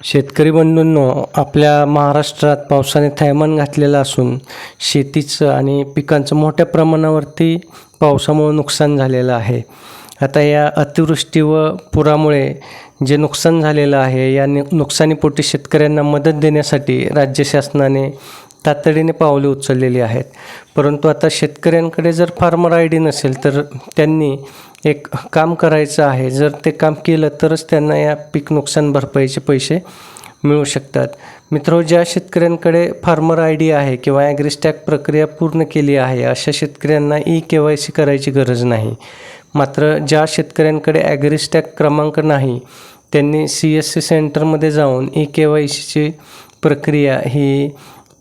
शेतकरी बंधूंनो आपल्या महाराष्ट्रात पावसाने थैमान घातलेलं असून शेतीचं आणि पिकांचं मोठ्या प्रमाणावरती पावसामुळे नुकसान झालेलं आहे. आता या अतिवृष्टी व पुरामुळे जे नुकसान झालेलं आहे या नुकसानीपोटी शेतकऱ्यांना मदत देण्यासाठी राज्य शासनाने तातडीने पावले उचललेली आहेत. परंतु आता शेतकऱ्यांकडे जर फार्मर आय डी नसेल तर त्यांनी एक काम करायचं आहे. जर ते काम केलं तरच त्यांना या पीक नुकसान भरपाईचे पैसे मिळू शकतात. मित्र ज्या शेतकऱ्यांकडे फार्मर आय डी आहे किंवा ॲग्रिस्टॅक प्रक्रिया पूर्ण केली आहे अशा शेतकऱ्यांना ई के वाय सी करायची गरज नाही. मात्र ज्या शेतकऱ्यांकडे ॲग्रिस्टॅक क्रमांक नाही त्यांनी सी एस सी सेंटरमध्ये जाऊन ई के वाय सीची प्रक्रिया ही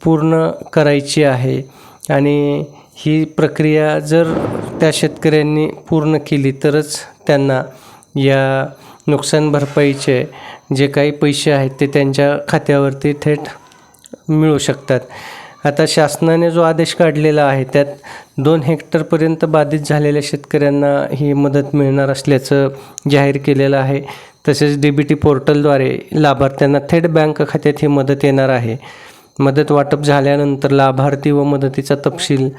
पूर्ण करायची आहे. आणि ही प्रक्रिया जर त्या शेतकऱ्यांनी पूर्ण केली तरच त्यांना या नुकसान भरपाईचे जे काही पैसे आहेत ते त्यांच्या खात्यावरती थेट मिळू शकतात. आता शासनाने जो आदेश काढलेला आहे त्यात दोन हेक्टरपर्यंत बाधित झालेल्या शेतकऱ्यांना ही मदत मिळणार असल्याचं जाहीर केलेलं आहे. तसेच डी बी टी पोर्टलद्वारे लाभार्थ्यांना थेट बँक खात्यात ही मदत येणार आहे. मदत वाटप झाल्यानंतर लाभार्थी व मदतीचा तपशील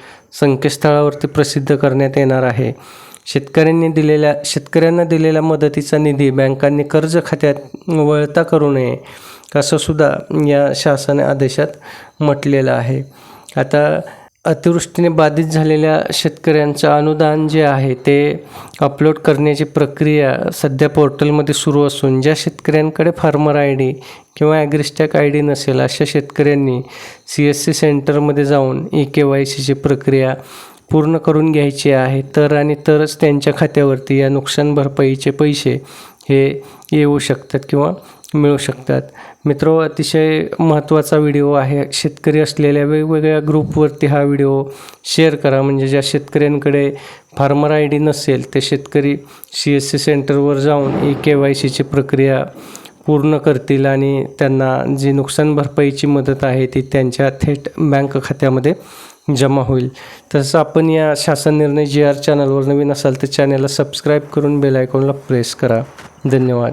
संकेतस्थळावरती प्रसिद्ध करण्यात येणार आहे. शेतकऱ्यांनी दिलेल्या शेतकऱ्यांना दिलेल्या मदतीचा निधी बँकांनी कर्ज खात्यात वळता करू नये असं सुद्धा या शासन आदेशात म्हटलेलं आहे. आता अतिवृष्टीने बाधित झालेल्या शेतकऱ्यांचं अनुदान जे आहे ते अपलोड करण्याची प्रक्रिया सध्या पोर्टलमध्ये सुरू असून ज्या शेतकऱ्यांकडे फार्मर आय डी किंवा ॲग्रिस्टॅक आय डी नसेल अशा शेतकऱ्यांनी सी एस सी सेंटरमध्ये जाऊन ई के वाय सीची प्रक्रिया पूर्ण करून घ्यायची आहे. तर आणि तरच त्यांच्या खात्यावरती या नुकसान भरपाईचे पैसे हे येऊ शकतात किंवा मिळू शकतात. मित्र अतिशय महत्त्वाचा व्हिडिओ आहे. शेतकरी असलेल्या वेगवेगळ्या ग्रुपवरती हा व्हिडिओ शेअर करा. म्हणजे ज्या शेतकऱ्यांकडे फार्मर आय डी नसेल ते शेतकरी सी एस सी सेंटरवर जाऊन ई के वाय सीची प्रक्रिया पूर्ण करतील आणि त्यांना जी नुकसान भरपाईची मदत आहे ती त्यांच्या थेट बँक खात्यामध्ये जमा होईल. तसं आपण या शासन निर्णय जी आर चॅनलवर नवीन असाल तर चॅनलला सबस्क्राईब करून बेल आयकॉनला प्रेस करा. धन्यवाद.